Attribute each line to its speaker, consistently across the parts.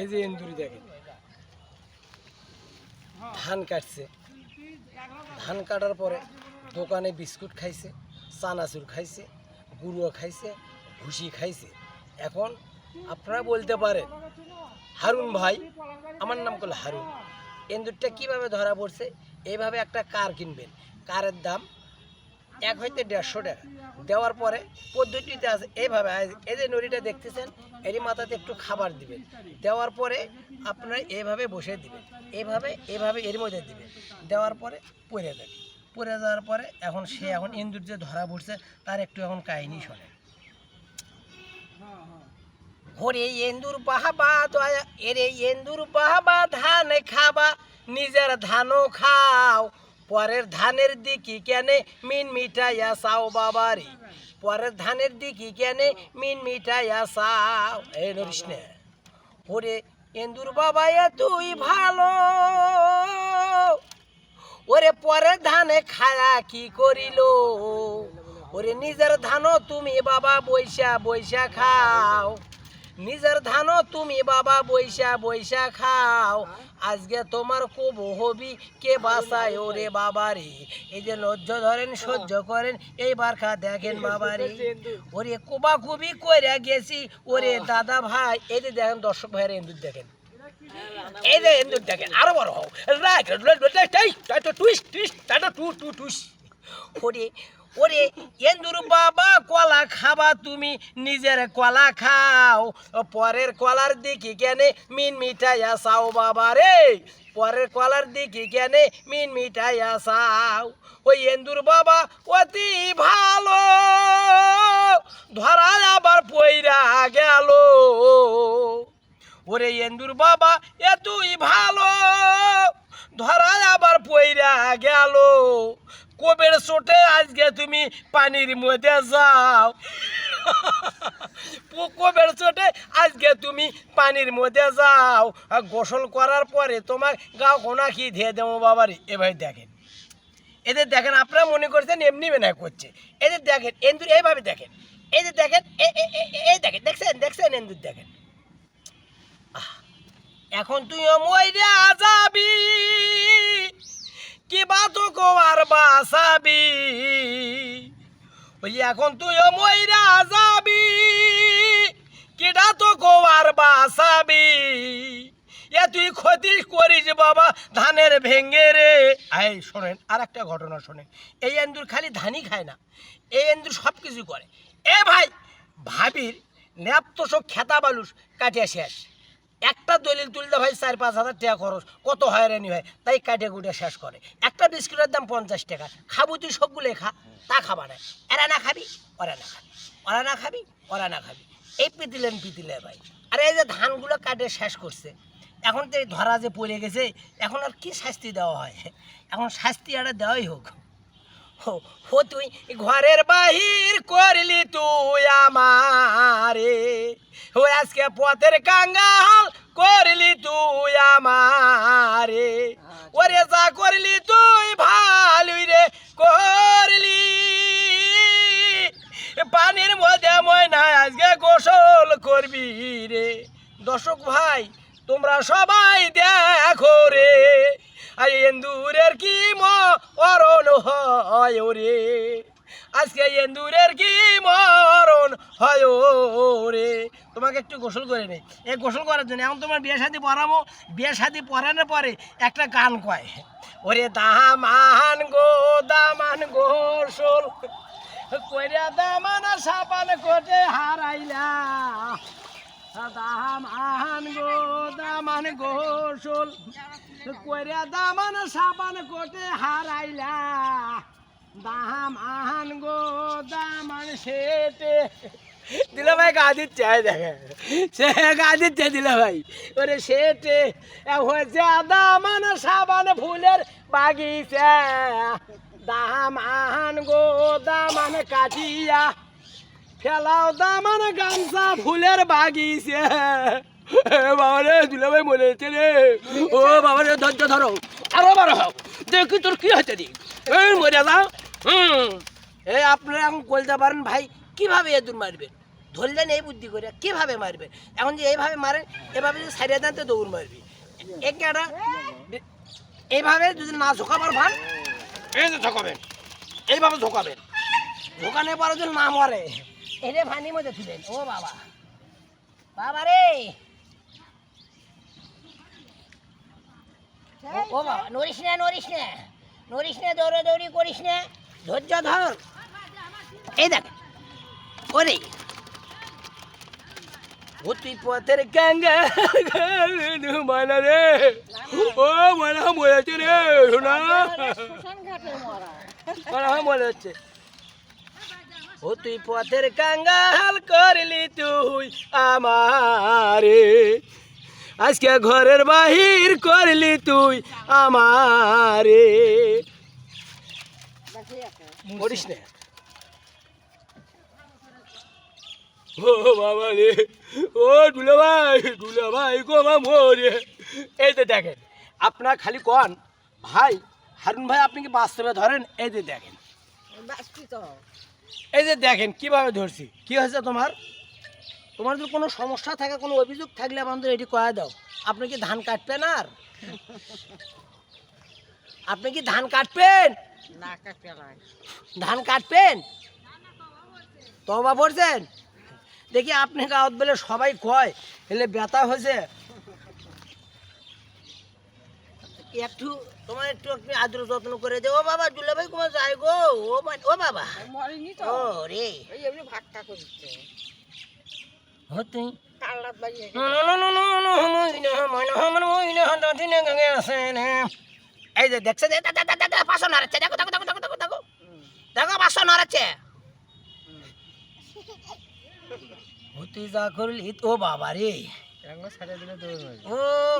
Speaker 1: এই যে এন্দুরি দেখেন। ধান কাটছে। ধান কাটার পরে দোকানে বিস্কুট খাইছে, চানাচুর খাইছে গুঁড়ো খাইছে, ভুসি খাইছে। এখন আপনারা বলতে পারেন, হারুন ভাই, আমার নাম করল হারুন। এন্দুরটা কীভাবে ধরা পড়ছে? এইভাবে একটা কার কিনবেন? কারের দাম এক হইতে দেড়শো টাকা। দেওয়ার পরে পদ্ধতিতে আছে এইভাবে এই যে নড়িটা দেখতেছেন, এরই মাথাতে একটু খাবার দিবেন। দেওয়ার পরে আপনারা এইভাবে বসে দিবেন। এইভাবে এইভাবে এর মধ্যে দিবেন। দেওয়ার পরে পরে দেন পরে যাওয়ার পরে এখন সে এখন ইন্দুর যে ধরা পড়ছে, তার একটু এখন কাহিনী শোনে ওরে এন্দুর বাহাবা, দয়া, এরে এন্দুর বাহাবা, ধান খাবা, নিজের ধানও খাও। পরের ধানের দিকি কেনে মিন মিঠাইয়া চাও বাবারি? পরের ধানের দিকি কেনে মিন মিঠাইয়া চাও? এই নরিস ওরে এন্দুর বাবা এ তুই ভালো। ওরে পরের ধানে খায়া কি করিল? ওরে নিজের ধানও তুমি বাবা বৈশা বৈশা খাও। নিজের ধানও তুমি বাবা বৈশা বৈশা খাও আজকে তোমার খুব হবি কে বাসায় ওরে বাবারে এই যে লজ্জ ধরেন সহ্য করেন এই বারখা দেখেন বাবা রে ওরে কুবা কুবি কইরা গেছি ওরে দাদা ভাই এই যে দেখেন দর্শক ভাইয়ের এন্দুর দেখেন এই যে এন্দুর দেখেন আরও বড় হও রাইট টুইস্ট টুইস্ট টু টু টুইস ওরে ওরে, এন্দুর বাবা কলা খাবা তুমি, নিজের কলা খাও। পরের কলার দিকে কেনে মিন মিঠাইয়া চাও বাবা রে। পরের কলার দিকে কেনে মিন মিঠাইয়া চাও। ওই এন্দুর বাবা অতি ভালো ধরা আবার পইরা গেল। ওরে এন্দুর বাবা এ তুই ভালো ধরা আবার পইরা গেল। কোবের চোটে আজকে তুমি পানির মধ্যে যাও। কোবের চোটে আজকে তুমি পানির মধ্যে যাও। গোসল করার পরে তোমার গাও কোনা কি ধেয়ে দেবো বাবারে। এভাবে দেখেন। এদের দেখেন, আপনারা মনে করছেন এমনি মেনা করছে। এদের দেখেন, এন্দুর এইভাবে দেখেন। এই যে দেখেন এই দেখেন, দেখছেন দেখছেন এন্দুর দেখেন। এখন তুই মইরা যাবি। কিবা তো কোয়ার বাসাবি ওই এখন তুই মইরা যাবি। কিডা তো কোয়ার বাসাবি এ তুই ক্ষতি করিস বাবা, ধানের ভেঙ্গে রে। এই শোনেন আর একটা ঘটনা শোনেন। এই এন্দুর খালি ধানই খায় না। এই এন্দুর সব কিছু করে। এ ভাই, ভাবির ন্যাপ্তশোক খেতা বালুস কাটিয়া শেষ। একটা দলিল তুলতে ভাই চার পাঁচ হাজার টাকা খরচ। কত হয়রানি হয় তাই কাটে কুটে শেষ করে। বিস্কুটের দাম পঞ্চাশ টাকা। খাব তুই সবগুলো খা, তা খাবা না। এরা না খাবি, ওরা না খাবি। ওরা না খাবি, ওরা না খাবি। এই পিতিলেন পিতিলে ভাই। আর এই যে ধানগুলো কাটে শেষ করছে। এখন তো এই ধরা যে পড়ে গেছে, এখন আর কি শাস্তি দেওয়া হয়? এখন শাস্তি আর দেওয়াই হোক। হো হো, তুই ঘরের বাহির করলি তুই আমারে। ও আজকে পথের কাঙ্গাল করলি তুই আমারে। ওরে যা করলি তুই ভালুই রে করলি। পানির মধ্যে ময়না আজকে গোসল করবি রে। দর্শক ভাই, তোমরা সবাই দেখো রে। আর এন্দুরের কি মরণ হয় রে? আজকে এন্দুরের কি মরণ হয় রে? তোমাকে একটু গোসল করে নেই। এই গোসল করার জন্য এখন তোমার বিয়ে শাদি পড়াবো বিয়ে শাদি পড়ানোর পরে একটা গান কয়। ওরে দামান গো, দামান গোসল। কইরা দামানা সাপান কোটে হারাইলা। দাম আহান গো, দামান গোসল। কইরা দামান সাবান কোটে হারাইলা। দাম আহান গো, দামান সেটে দিলে ভাই গা দিচ্ছে দেখে। সে গা দিচ্ছে দিলে ভাই ওরে সেটে হয়েছে দামান সাবান ফুলের বাগিচা। দাম আহান গো দামান কাটিয়া। ফেলাও দামান গামছা ফুলের বাগিছে বাবা রে দুলে ভাই হচ্ছে রে। ও বাবা রে ধৈর্য ধরো। আরও বড় হও। দেখি তোর কি হচ্ছে দি এই মরে যাও। হুম। এই আপনারা এখন বলতে পারেন ভাই, কীভাবে এদুর মারবেন? ধরলেন এই বুদ্ধি করে কীভাবে মারবে? এখন যে এইভাবে মারে এভাবে যদি সাইডে দেন তো দৌড় মারবি। একটা এইভাবে যদি না ঝোঁকাবার ভান। এই যে ঝোঁকাবেন। এইভাবে ঝোঁকাবেন। ঝোঁকানোর পরে যদি না মরে এনে ভানির মধ্যে তুলেন ও বাবা। বাবা রে। ও- বাবা নড়িস না নড়িস না। নড়িস না দৌড়ে দৌড়ি করিস না। ধৈর্য ধর। এই দেখ ওরে। ও তুই পথের গঙ্গা মানা রে। ও মানা রে শোনা মানা মরে যাচ্ছে ও তুই পথের কাঙ্গাল করলি তুই আমারে। আজকে ঘরের বাহির করলি তুই আমারে। মরিস না। ও বাবা রে। ও দুলা ভাই দুলা ভাই গো এই যে দেখেন আপনার খালি কন ভাই হারুন ভাই আপনি কি বাস্তবে ধরেন? এই যে দেখেন। এই যে দেখেন কীভাবে ধরছি? কি হয়েছে তোমার? তোমার যদি কোনো সমস্যা থাকে কোনো অভিযোগ থাকলে আমাদের এটি কয়া দাও। আপনি কি ধান কাটবেন আর? আপনি কি ধান কাটবেন? ধান কাটবেন? তবা পড়ছেন? দেখি আপনি গাঁত বলে সবাই কয় এলে ব্যথা হয়েছে। একটু তোমার একটু একটু আদর যত্ন করে দে ও বাবা দুলা ভাই যাই গো? ও ও বাবা।
Speaker 2: মরেনি তো।
Speaker 1: ও রে।
Speaker 2: ওই এমনি ভাগটা করছে
Speaker 1: এই যে দেখছে নাড়াচ্ছে। দেখো দেখো দেখো দেখো দেখো দেখো। দেখো পাঁচশো নাড়াচ্ছে। ও বাবা রে। ও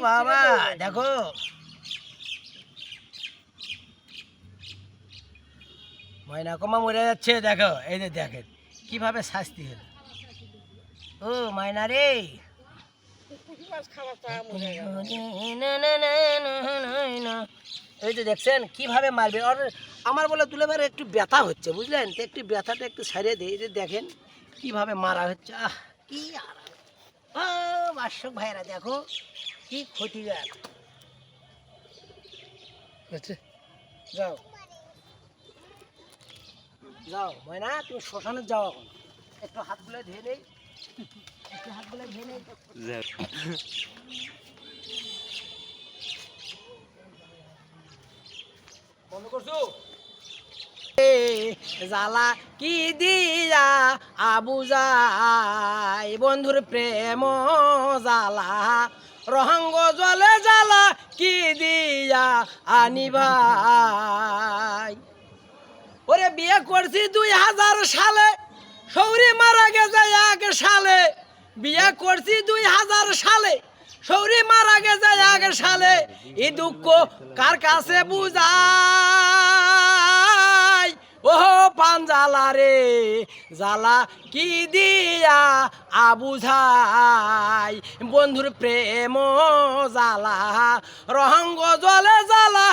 Speaker 1: বাবা দেখো। ময়না কমা মরে যাচ্ছে দেখো। এই যে দেখেন কীভাবে শাস্তি হলো। ও মায়না রে। এই যে দেখছেন কীভাবে মারবে? আর আমার বলে তুলে একটু ব্যথা হচ্ছে বুঝলেন? তো একটু ব্যথাটা একটু সারিয়ে দিই। এই যে দেখেন কীভাবে মারা হচ্ছে? আহ কি বাসক ভাইরা দেখো কি ক্ষতি যাও। যাও ময়না তুমি শ্মশানে যাও এখন। একটু হাতগুলো ধুয়ে নেই। একটু হাতগুলো ধুয়ে নেই বন্ধ করছ? জালা কি দিয়া আবু যাই বন্ধুর প্রেম জালা রহঙ্গ জলে জালা কি দিয়া আনি ভাই? ওরে বিয়ে করছি দুই হাজার সালে, সৌরি মারা গেছে এক সালে। বিয়ে করছি দুই হাজার সালে, সৌরি মারা গেছে এক সালে। এই দুঃখ কার কাছে বুঝাই? ও পাঞ্জালা রে জালা কি দিয়া আবুঝাই বন্ধুর প্রেম জালা রহঙ্গ জলে জালা